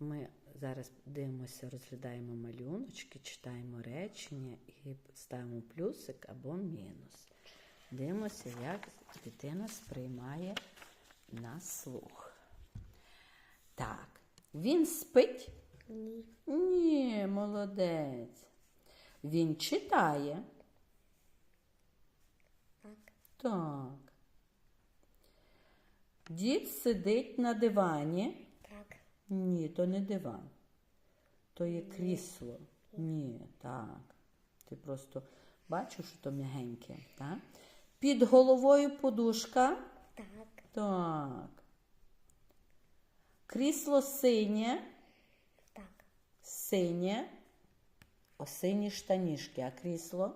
Ми зараз дивимося, розглядаємо малюночки, читаємо речення і ставимо плюсик або мінус. Дивимося, як дитина сприймає на слух. Так, він спить? Ні. Ні, молодець. Він читає. Так. Так. Дід сидить на дивані. Ні, то не диван. То є крісло. Ні, так. Ти просто бачиш, що то м'ягеньке, так? Під головою подушка. Так. Так. Крісло синє. Так. Синє. О, сині штанішки, а крісло?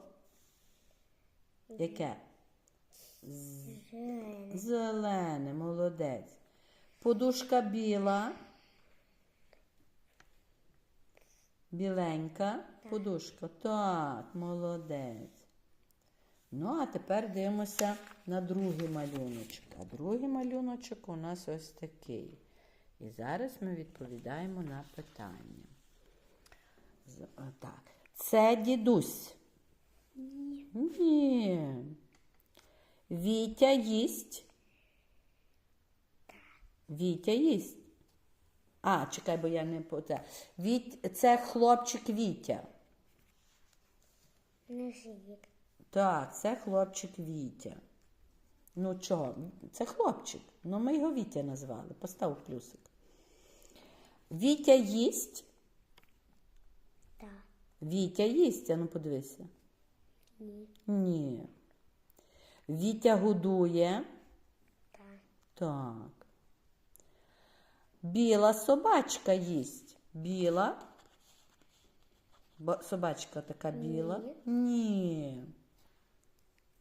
Яке? Зелений. Зелене, молодець. Подушка біла. Біленька подушка. Так, молодець. Ну, а тепер дивимося на другий малюночок. А другий малюночок у нас ось такий. І зараз ми відповідаємо на питання. Так. Це дідусь. Ні. Ні. Вітя їсть. Вітя їсть. А, чекай, бо я не по це. Віт... Це хлопчик Вітя. Не сидить. Так, це хлопчик Вітя. Ну чого? Це хлопчик. Ну ми його Вітя назвали. Постав плюсик. Вітя їсть. Так. Вітя їсть, а ну подивися. Ні. Ні. Вітя годує. Так. Так. Біла собачка їсть. Біла. Бо собачка така біла. Ні.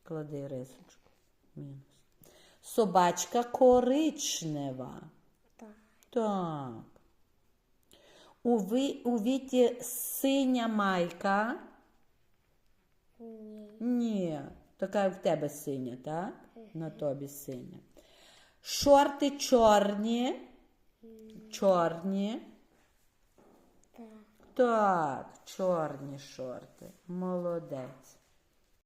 Клади рисочку. Мінус. Собачка коричнева. Так. Так. У, ви, у віті синя майка. Ні. Ні, така в тебе синя, так? На тобі синя. Шорти чорні. Чорні. Так. Чорні шорти. Молодець.